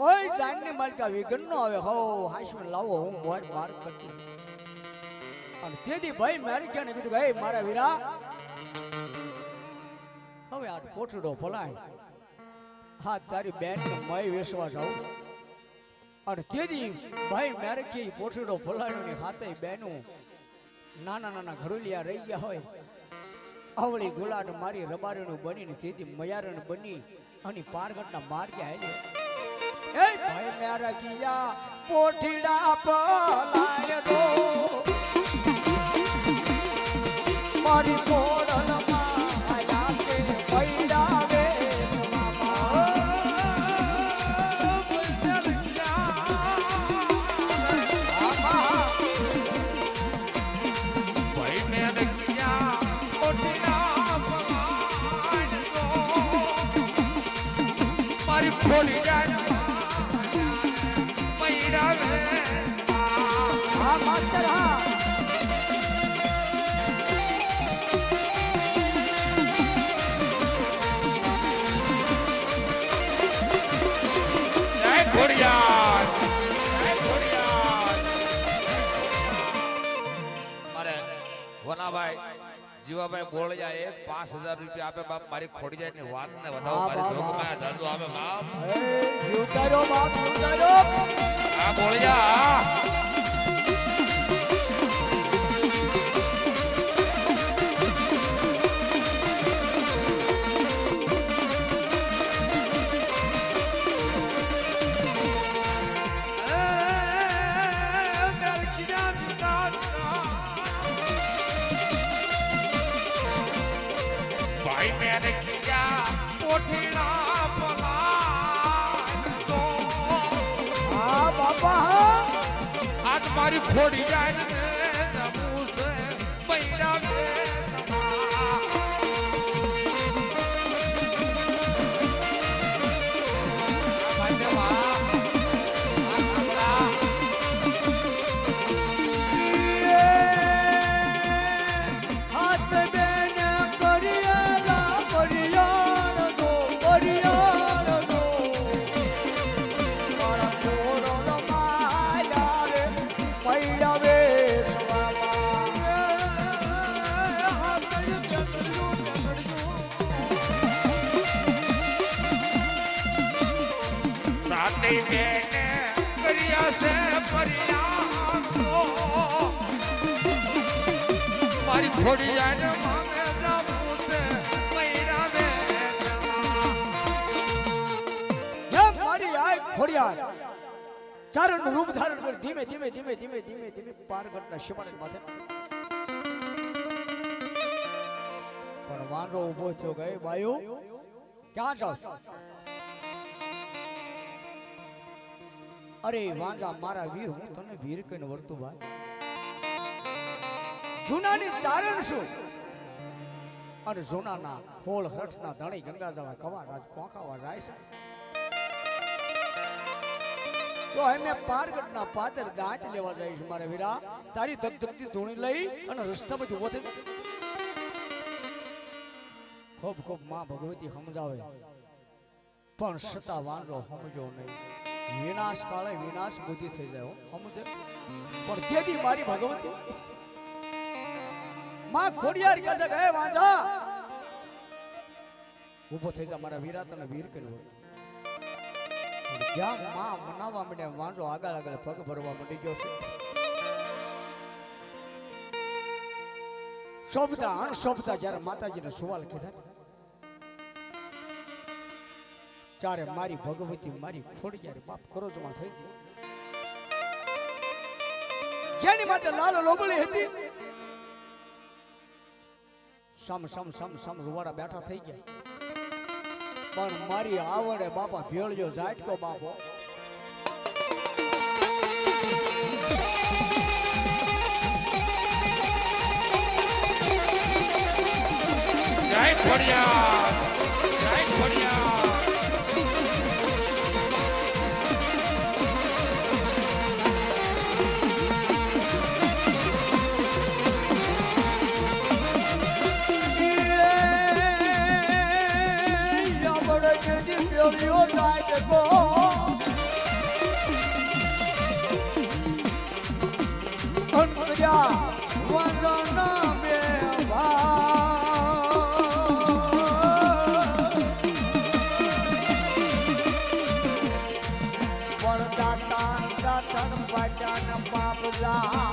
કોઈ ટાઈમની માલિકા વિઘ્ન નો આવે. હો, હાશમે લાવો, હું મોર માર કરતી અને તેથી ભાઈ મારી ક્યાં કીધું કે મારા વીરા, હવે આ કોટડો ફલાય હા, તારી બેન ને મય વેસવા જાઉં. અને તેથી ભાઈ મારે કે પોટડો ફલાણો ની હાથે બેનું નાના નાના ઘરોલિયા રહી ગયા હોય. અવળી ગુલાડ મારી રબારણું બનીને તેથી મયારણ બની અને પારગટના માર્ગે હાલ્યો. એ ભાઈ મારા કિયા પોઠીડા પલાય દો. મારી કોડલમાં આયા કે પૈડા વે મામા આમા જીવાભાઈ ગોળિયા એક પાંચ હજાર રૂપિયા આપે બાપ મારી ખોડી જાય ની વાત ને વધાવો મારી આપે બાપ. એ યુતારો બાપ આ બોળિયા મેરે ખોડી જાય ને ખોડી જાય ખોડિયાર ચારણ રૂપ ધારણ કરી, ધીમે ધીમે ધીમે ધીમે ધીમે ધીમે પારગટના શિવાળા માથે. પણ વાંદરો ઊભો થયો ગઈ બાયુ, ક્યાં જાવ અરે વાંદરા, મારા વીર, હું તને વીર કહીને વર્તું, ભાઈ. જૂનાની ચારણ શું? અને જૂનાના હોળ હઠના ધણી કવા રાજ પોખાવા જાય છે? તો અમે પારગઢના પાદર દાંત લેવા જઈશ મારે વીરા. તારી ધગધગતી ધૂણી લઈ અને રસ્તામાં ઊભો થઈ ખૂબ ખૂબમાં ભગવતી સમજાવે. પણ છતાં વાંધો સમજો નહીં. વિનાશ કાળે વિનાશ બુદ્ધિ થઈ જાય સમજે? પણ તેથી મારી ભગવતી માં ખોડિયાર કહે છે કે, "હે વાંઝા, ઊભો થઈ જા, મારા વીરા તને વીર કર્યો જ્યાં માં મનાવવા માંડે વાંજો આગળ આગળ પગ ભરવા માંડી ગયો છે. શોભતા, અણશોભતા જ્યારે માતાજીને સવાલ કીધા ત્યારે મારી ભગવતી, મારી ખોડી જ્યારે બાપ કરોજમાં થઈ ગયો. જેની માટે લાલ લોબળી હતી સમ સમ સમ સમ રૂવાડા બેઠા થઈ ગયા. પણ મારી આવડે બાપા ભેળજો ઝાટકો બાપો. જય ખોડિયાર. પાટાના બાપલા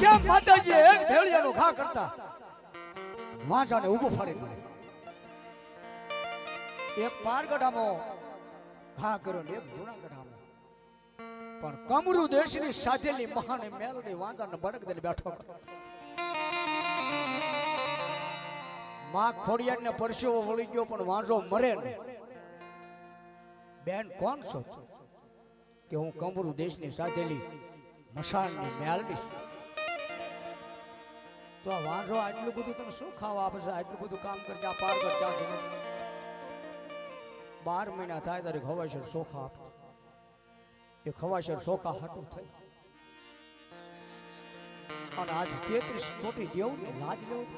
જેમ માતાજી એક ભેળિયાનો વાંચાને ઊભો ફાડી દીધો એક પારગઢામાં ઘા કર્યો ને એક જૂનાગઢામાં. પણ કમરુ દેશની સાધેલી મહાન મેલડી ને બળક દઈને બેઠો કર્યો માં ખોડિયારને પરસેવો વળી ગયો, પણ વાંઝો મરે બેન કોણ છો? કે હું કમરુ દેશની સાધેલી મસાણની મેલડી છું? તો આ વાંઢો આટલું બધું તમે શું ખાવા આપે છે આટલું બધું કામ કરજે પાર કર બાર મહિના થાય તારે છે સોખા આપે. એ ખવાશર સોખા હાટું થઈ. અને આજ તેત્રીસ કોટી દેવ ને લાજ લેવું.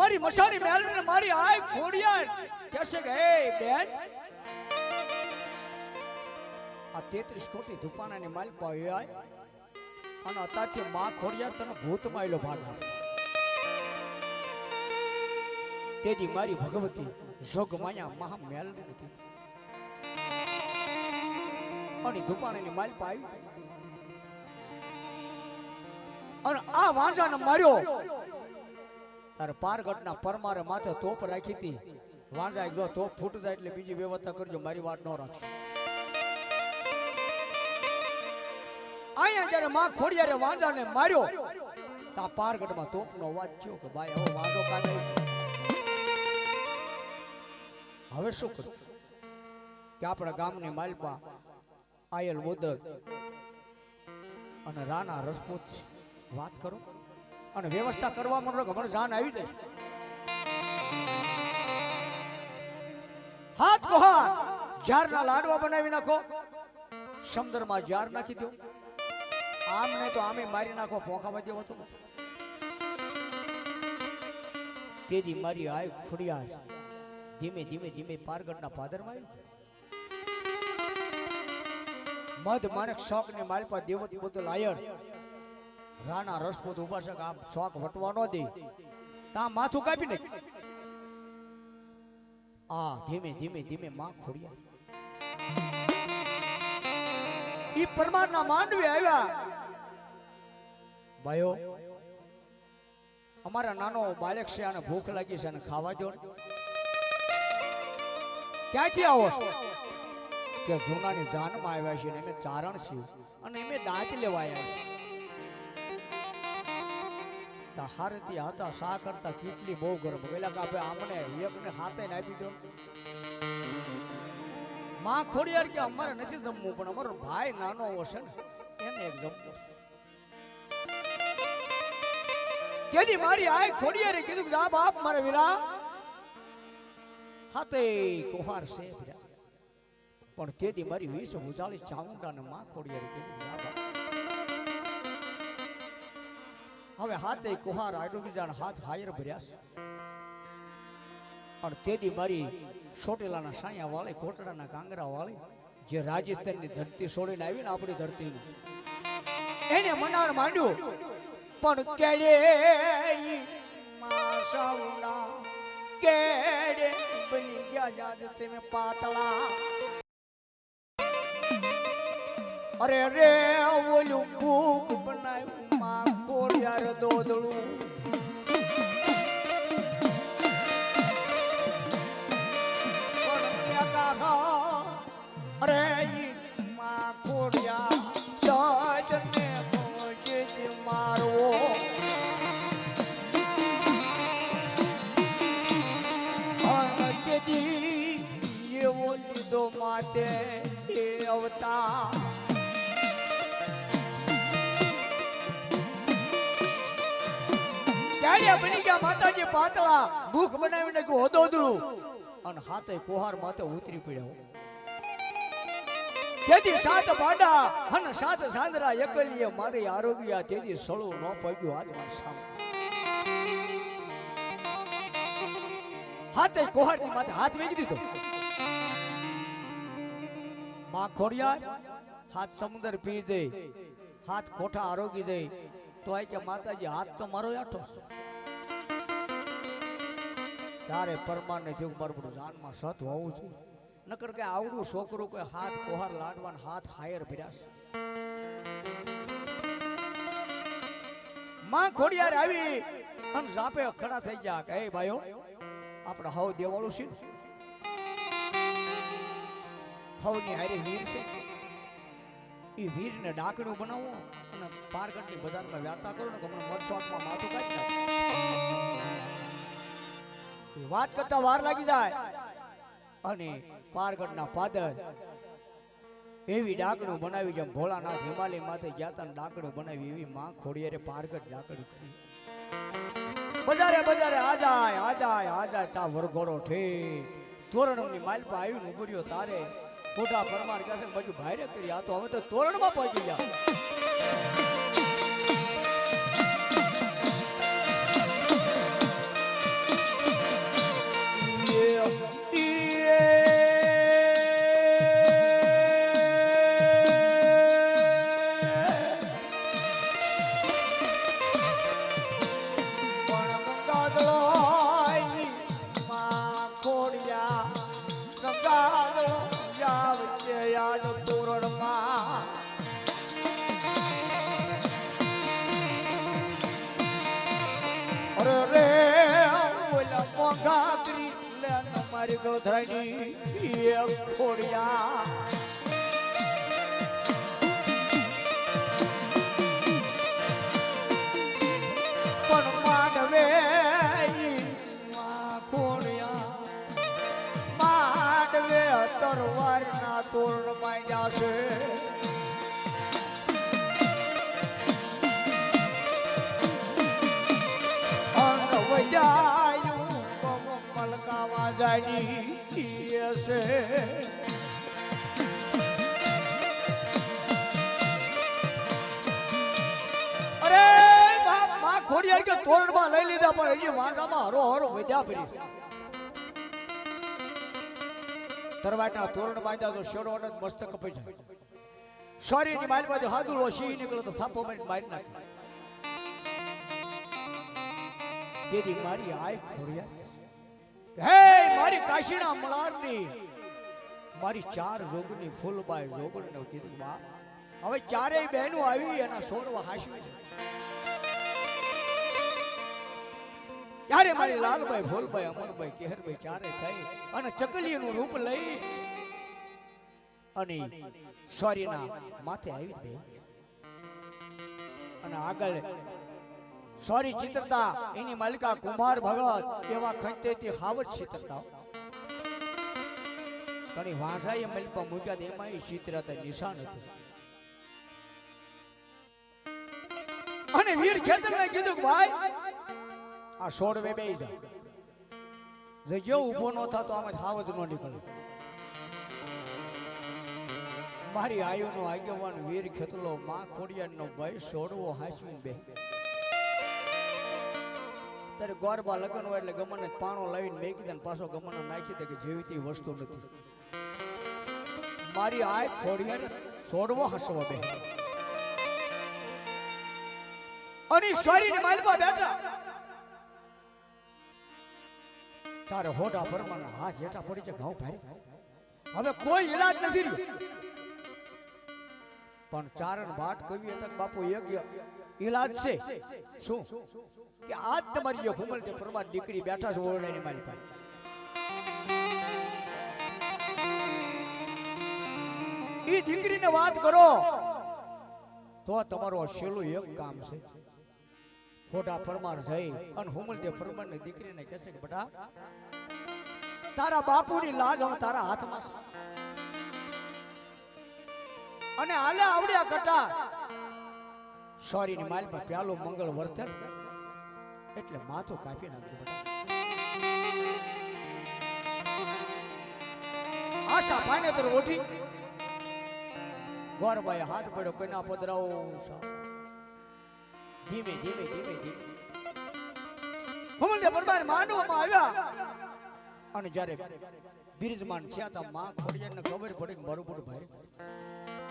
મારી મસાણી ને મારી આય ખોડિયાર કહેશે કે, હે બેન. આ તેત્રીસ કોટી ધુપાણાની માલ પાવી અને અત્યારથી માં ખોડિયાર તને ભૂત માયલો ભાગ આપે. તેથી મારી ભગવતી જોગ માયા મહા મેલ નથી. અને ધુપાણાની માલ પાવી અને આ વાંજાને માર્યો. તારે પારગઢના પરમારે માથે તોપ રાખી હતી. વાંજા જો તોપ ફૂટ જાય એટલે બીજી વ્યવસ્થા કરજો, મારી વાત ન રાખશો. અહીંયા જ્યારે માં ખોડિયારે વાંજાને માર્યો, તા પારગઢમાં તોપનો થયો કે ભાઈ, હવે વાંધો કાઢે હવે શું કરશું કે આપણા ગામની માલપા આયલ મોદર અને રાણા રસપૂત વાત કરો? અને વ્યવસ્થા કરવા માંડો કે મને જાન આવી જાય? હાથ કો હાથ જારના લાડવા બનાવી નાખો. સમદરમાં જાર નાખી દો. આમ નહીં તો આમે મારી નાખો પોખામાં જેવો તો તેદી મારી આય ખુડિયા ધીમે ધીમે ધીમે પારગઢના પાદરમાં આવ્યું મધ માણેક શોખ ને માલપા દેવત બોતલ આયર રાણા રસપૂત ઉપાસક આમ શોખ વટવા ન દે. તા માથું કાપી નાખ. આ ધીમે ધીમે ધીમે માં ખોડિયા. ઈ પરમારના માંડવે આવ્યા. ભાઈઓ, અમારા નાનો બાળક છે અને ભૂખ લાગી છે અને ખાવા ને. ક્યાંથી આવો? કે સોનાની જાનમાં આવ્યા છે ને અમે ચારણ છીએ અને અમે દાંત લેવા આવ્યા છીએ હારતી હતા શા કરતા કેટલી બહુ ગરમ પેલા કે આપણે આમને એકને હાથે આપી દો માં ખોડિયાર કે અમારે નથી જમવું, પણ અમારો ભાઈ નાનો હશે ને, એને એક જમવું છે. કેદી મારી આય ખોડિયારે કીધું જા બાપ, મારે વીરા હાથે કુહાર છે પણ તેથી મારી વીસ ભૂજાળી ચામુંડાને માં ખોડિયારે કીધું હવે હાથે કુહાર આડો બીજાને હાથ હાયર ભર્યા છે. તે તેથી મારી સોટેલાના સાયા વાળી, કોટડાના કાંગરા વાળી, જે રાજસ્થાનની ધરતી છોડીને આવી ને આપણી ધરતીની. એને મનાણ માંડ્યું. પણ કેડે માસવના કેડે બની ગયા જાજ તમે પાતળા. અરે રે, ઓલું ભૂખ બનાવ્યું માં કોડિયાર દોદળું. અરે માં કોડિયા જજને બની ગયા માતાજી પાતળા. ભૂખ બનાવી નાખ્યું હોદોદળું અને હાથે કોહાર માથે ઉતરી પડ્યો. તેથી સાત ભાડા અને સાત સાંદરા એકલીએ મારી આરોગ્ય તેથી સળું ન પડ્યું હાથમાં સામે. હાથે કોહારની માથે હાથ મેકી દીધો માં ખોડિયાર, હાથ સમુદ્ર પી દે, હાથ કોઠા આરોગી દે. તો આય કે માતાજી, હાથ તો મારો આઠો ત્યારે પરમાને કે મારું બધું જાનમાં સત હોવું છું. નકર કે આવડું છોકરું કોઈ હાથ કોહાર લાડવાન હાથ હાયર ભર્યા છે. માં ખોડિયાર આવી અને ઝાપે ખડા થઈ ગયા કે, એ ભાઈઓ, આપણે હવ દેવાળું છે. હવની હારી વીર છે. એ વીરને ડાકણું બનાવો અને પારગટની બજારમાં વ્યાતા કરો ને હમણાં મનસોકમાં માથું કાઢી નાખે. વાત કરતા વાર લાગી જાય. અને પારગઢના પાદર એવી ડાકણું બનાવી જેમ ભોળાનાથ હિમાલય માથે ગયા ડાકણું બનાવી એવી માં ખોડિયારે પારગઢ ડાકણું કરી. બજારે બજારે, આ જાય આ જાય આ જાય ચા વરઘોડો ઠેક તોરણની માલ પર આવીને ઊભો રહ્યો તારે. ખોટા પરમાર કહેશે કે બધું ભારે કરી, આ તો હવે તો તોરણમાં પહોંચી ગયા. કરી લે ને મારી ગળધરાની ખોડિયા પણ માંડવે માં ખોડિયા માંડવે તરવારના તોરણમાં છે. છે અરે માં ખોડિયાર કે તોરણમાં લઈ લીધા, પણ હજી વાંકામાં હરો હરો વધ્યા ફરી. તરવાટના તોરણ બાંધ્યા તો શેડો અને મસ્તક કપાઈ જાય. શરીરની મારી બાજુ હાદુલો સિંહ નીકળો તો થાપો મારી મારી નાખે. તેથી મારી આય ખોડિયાર હે મારી કાશીના મલારની મારી ચાર રોગની ફૂલબાઈ રોગણ કીધું બાપ હવે ચારેય બહેનો આવી એના સોડવા હાસવી ત્યારે મારી લાલભાઈ ફૂલભાઈ અમરભાઈ કેહરભાઈ ચારે થઈ અને ચકલીનું રૂપ લઈ અને સોરીના માથે આવી બે અને આગળ સોરી ચિત્રતા એની માલિકા કુમાર ભગત એવા ખંચે તે હાવટ ચિત્રતા. ઘણી વાંઢાએ મલપા મૂક્યા એમાં ચિત્રતા નિશાન હતું. અને વીર ખેતરને કીધું ભાઈ, આ સોડવે બે જાય જે ઊભો ન થતો આમાં હાવજ નો નીકળે. મારી આયુનો આગેવાન વીર ખેતલો માં ખોડિયાનો ભાઈ સોડવો હાસવીને બે ત્યારે ગોરબા લગ્ન હોય એટલે ગમને પાણો લાવીને મેકી દે પાછો ગમને નાખી દે કે જેવી વસ્તુ નથી. મારી આય ખોડિયાને છોડવો હસવો બે. અને શરીર માલવા બેઠા. તારે હોટા પરમાના હાથ હેઠા પડી છે ઘઉં ભારે? હવે કોઈ ઈલાજ નથી રહ્યો. પણ ચારણ ભાટ કવિ હતા બાપુ એક ઈલાજ છે. શું? કે આજ તમારી જે હુમલ તે પરમાર દીકરી બેઠા છે ઓરડાની મારી પાસે. એ દીકરીને વાત કરો. તો તમારો છેલ્લું એક કામ છે. ખોટા પરમાર જઈ અને હુમલ તે પરમારની દીકરીને કહેશે કે, બેટા, તારા બાપુની લાજ હવે તારા હાથમાં. અને હાલે આવડ્યા કટા. સોરી ની માલ પર પ્યાલો મંગળ વર્તન એટલે માથું કાપી નાખજો આશા પાને તર ઓઠી ગોરબાઈ હાથ પડ્યો કોઈના પધરાવો ધીમે ધીમે ધીમે ધીમે. હુમલદે પરમાર માંડવામાં આવ્યા. અને જ્યારે બિરજમાન થયા તા, માં ખોડિયાને ખબર પડી કે મારું ભાઈ.